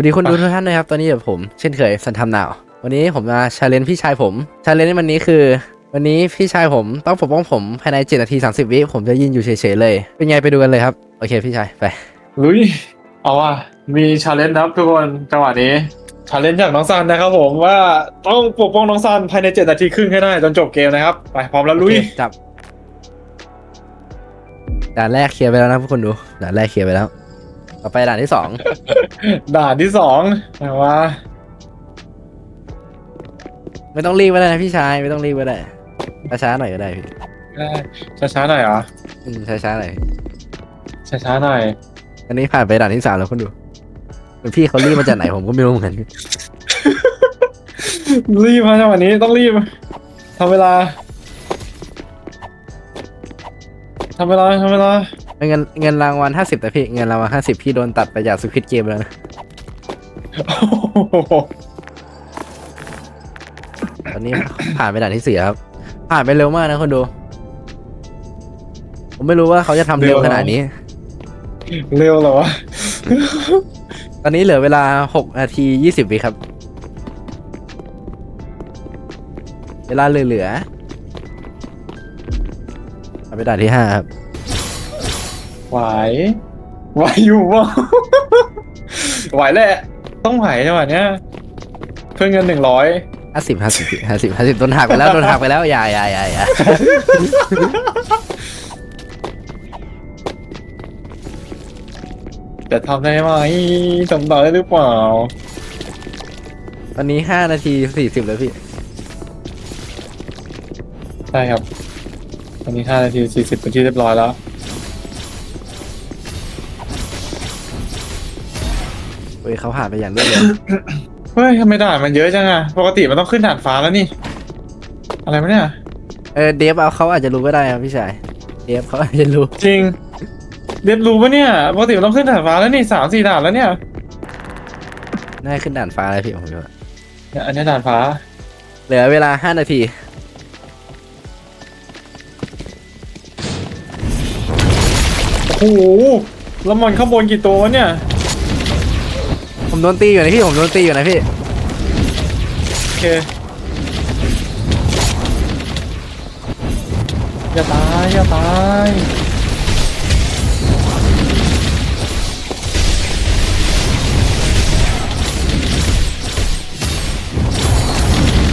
วัสดีคนดูทุกท่านนะครับ ตอนนี้อยู่กับผมเช่นเคยสันทำนาว วันนี้ผมมาชาเลนพี่ชายผมชาเลนวันนี้คือ วันนี้พี่ชายผมต้องปกป้องผมภายใน7นาที 30 วิผมจะยืนอยู่เฉยๆเลย เป็นไงไปดูกันเลยครับ โอเคพี่ชายไปลุยเอาว่ะมีชาเลนจ์นะครับทุกคนจังหวะนี้ชาเลนจ์จากน้องซันนะครับผมว่าต้องปกป้องน้องซันภายในเจ็ดนาทีครึ่งให้ได้จนจบเกมนะครับไปพร้อมแล้วลุยโอเคจับด่านแรกเคลียร์ไปแล้วนะทุกคนดูด่านแรกเคลียร์ไปแล้ว ต่อไปด่านที่สองด่านที่สองนะว่าไม่ต้องรีบก็ได้นะพี่ชายไม่ต้องรีบก็ได้ช้าๆหน่อยก็ได้พี่ช้าช้าๆหน่อยเหรออืมช้าๆหน่อยช้าช้าๆหน่อยอันนี้ผ่านไปด่านที่สามแล้วคุณดูเหมือนพี่เขารีบมาจากไหนผมก็ไม่รู้เหมือนกันรีบมาจังหวะนี้ต้องรีบทำเวลาทำเวลาทำเวลา เงินเงินรางวัลห้าสิบแต่พี่เงินรางวัลห้าสิบพี่โดนตัดไปจากสควิตเกมแล้วนะโอ้โหตอนนี้ ผ่านไปด่านที่สี่ครับ ผ่านไปเร็วมากนะคนดู ผมไม่รู้ว่าเขาจะทำเร็วขนาดนี้ เร็วเหรอวะตอนนี้เหลือเวลาหกนาทียี่สิบวิครับ เวลาเหลือๆผ่านไปด่านที่ห้าครับ ไหวไหวอยู่ป่ะไหวแหละ ต้องไหวจังหวะเนี้ยเพื่อเงินหนึ่งร้อยห้าสิบห้าสิบห้าสิบห้าสิบโดนหักไปแล้วโดนหักไปแล้วอย่าอย่าอย่าอย่าจะทำได้ไหมทำได้หรือเปล่าตอนนี้ห้านาทีสี่สิบแล้วพี่ ใช่ครับวันนี้ห้านาทีสี่สิบเป็นที่เรียบร้อยแล้ว ฮ้ยเขาผ่านไปอย่างรวดเร็วเฮ้ยทำไมด่านมันเยอะจังอะปกติมันต้องขึ้นด่านฟ้าแล้วนี่ อะไรวะเนี่ย เออเดฟเอาเขาอาจจะรู้ก็ได้ครับพี่ชายเดฟเขาอาจจะรู้จริง เรียนรู้ปะเนี่ยปกติมันต้องขึ้นด่านฟ้าแล้วนี่สามสี่ด่านแล้วเนี่ยน่าจะขึ้นด่านฟ้าแล้วพี่ผมว่าเนี่ยอันนี้ด่านฟ้า เหลือเวลาห้านาทีโอ้โหแล้วมันข้างบนกี่ตัววะเนี่ย ผมโดนตีอยู่นะพี่ ผมโดนตีอยู่นะพี่ โอเคอย่าตายอย่าตาย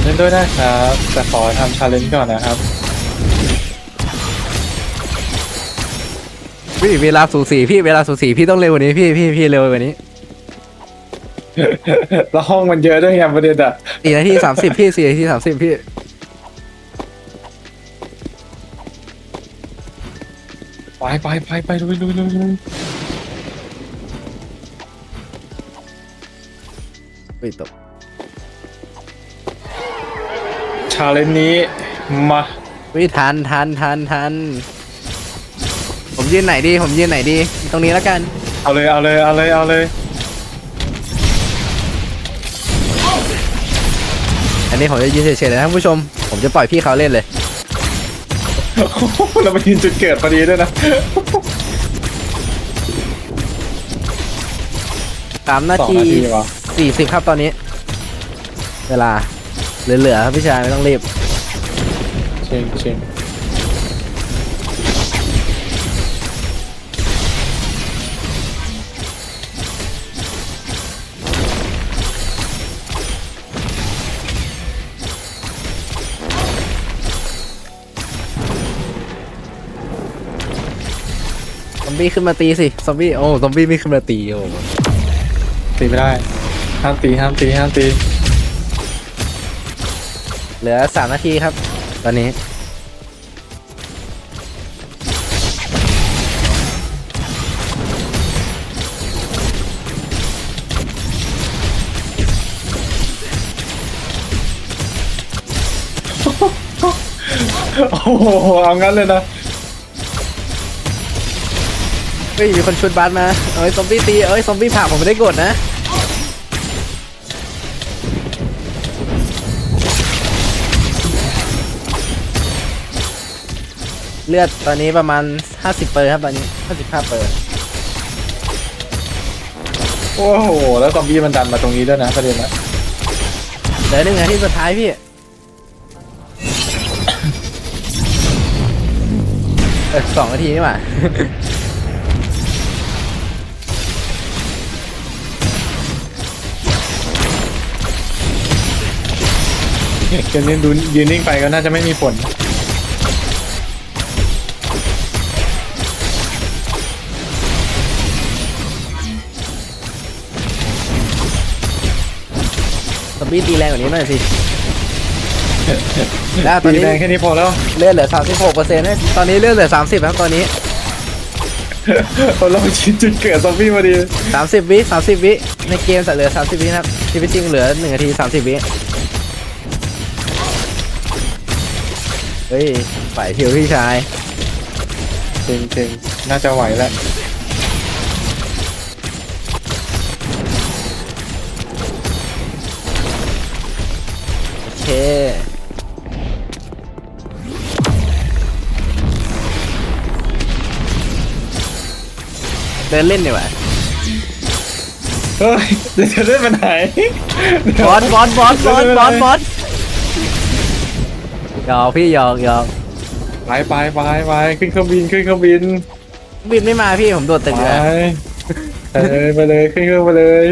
เล่นด้วยได้ครับ แต่ขอทำชาเลนจ์ก่อนนะครับ พี่เวลาสูสีพี่เวลาสูสีพี่ต้องเร็วกว่านี้พี่พี่พี่เร็วกว่านี้ แล้วห้องมันเยอะด้วยไงประเด็นอะสี่นาทีสามสิบพี่สี่นาทีสามสิบพี่ ไปไปไปไปลุยลุยลุยลุยไม่ตกชาเลนจ์นี้มาวิทันทันทันทัน ผมยืนไหนดี ผมยืนไหนดี ตรงนี้แล้วกัน เอาเลยเอาเลยเอาเลยเอาเลย อันนี้ผมจะยืนเฉยๆเลยนะท่านผู้ชม ผมจะปล่อยพี่เขาเล่นเลย เราไปยืนจุดเกิดพอดีด้วยนะสามนาสองทีนาทีวะสี่สิบครับตอนนี้ เวลาเหลือๆครับพี่ชายไม่ต้องรีบ เชิงเชิง มบี้ขึ้นมาตีสิซอมบี้โอ้ซอมบี้ไม่ขึ้นมาตีโอ้ตีไม่ได้ ห้ามตีห้ามตีห้ามตี เหลือสามนาทีครับ ตอนนี้ โอ้โหเอางั้นเลยนะ เฮ้ยมีคนชวนบาสมาเอ้ยซอมบี้ตีเอ้ยซอมบี้ผ่าผมไม่ได้กดนะเลือดตอนนี้ประมาณ 50 เปอร์ครับตอนนี้ 55 เปอร์ โอ้โห แล้วซอมบี้มันดันมาตรงนี้ด้วยนะประเด็นนะเหลือหนึ่งนาทีสุดท้ายพี่ เออสองนาทีนี่หว่า เกมนี้ดูยืนนิ่งไปก็น่าจะไม่มีผลสปีดตีแรงกว่านี้หน่อยสิ แล้วตอนตีนี้แรงแค่นี้พอแล้วเลือดเหลือ 36เปอร์เซ็นต์ตอนนี้เลือดเหลือ 30แล้วตอนนี้ เราชิดจุดเกิดซอมบี้พอดี30 วิ 30 วิ ในเกมเหลือ 30 วินะครับชีวิตจริงเหลือ1นาที 30 วิ เฮ้ยฝ่ายทิวพี่ชายจริงจริงน่าจะไหวแล้วโอเคเดินเล่นดีกว่าเฮ้ยเดี๋ยวจะเล่นมันไหนบอสบอสบอสบอสบอสบอส หยอกพี่หยอกหยอกไปไปไปไปขึ้นเครื่องบินขึ้นเครื่องบินบินไม่มาพี่ผมโดดตึกไปเลยไปเลยไปเลยขึ้นเครื่องไปเลย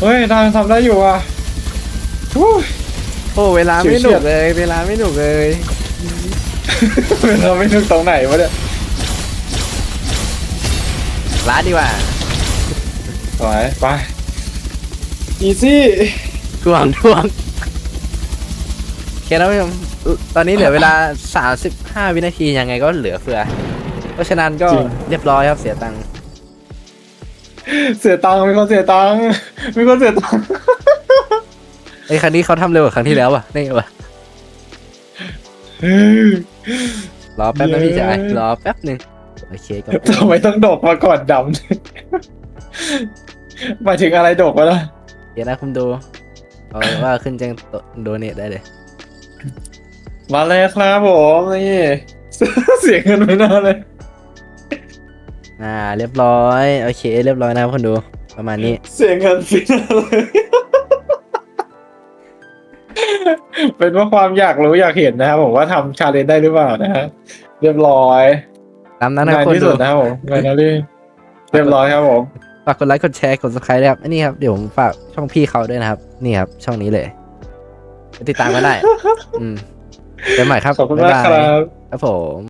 เฮ้ยทางทำได้อยู่อะฮู้โอ้เวลาไม่หนุกเลย เวลาไม่หนุกเลยเราไม่นึกตรงไหนวะเนี่ยร้านดีกว่าไปไปอีซี่ทวงทวงโอเคนะผู้ชมตอนนี้เหลือเวลา 35 วินาทียังไงก็เหลือเฟือ เพราะฉะนั้นก็เรียบร้อยครับเสียตังค์เสียตังค์มีคนเสียตังค์มีคนเสียตังค์ไอ้ยครั้งนี้เขาทำเร็วกว่าครั้งที่แล้วว่ะนี่ว่ะรอแป๊บนะพี่ชายรอแป๊บหนึ่งโอเคก็ทำไมต้องดกมาก่อนดำหมายถึงอะไรดกวะล่ะ เดี๋ยวนะคุณดูเอาว่าขึ้นแจ้งโดเนทได้เลย มาเลยครับผมนี่ เสียเงินไม่น่าเลย อ่า เรียบร้อย โอเค เรียบร้อยนะครับคุณดู ประมาณนี้ เสียเงินฟินาเลย เป็นเพราะความอยากรู้อยากเห็นนะครับผมว่าทำชาเลนจ์ได้หรือเปล่านะฮะเรียบร้อยตามนั้นนะงานคนที่ดู สุดนะครับผมงานนารีเรียบร้อยครับผม ฝากกดไลค์ กดแชร์ กด subscribe ด้วยครับอันนี้ครับ เดี๋ยวผมฝากช่องพี่เขาด้วยนะครับ นี่ครับ ช่องนี้เลยไปติดตามกันได้ อืม เจอกันใหม่ครับขอบคุณมากายคบายรับครับผม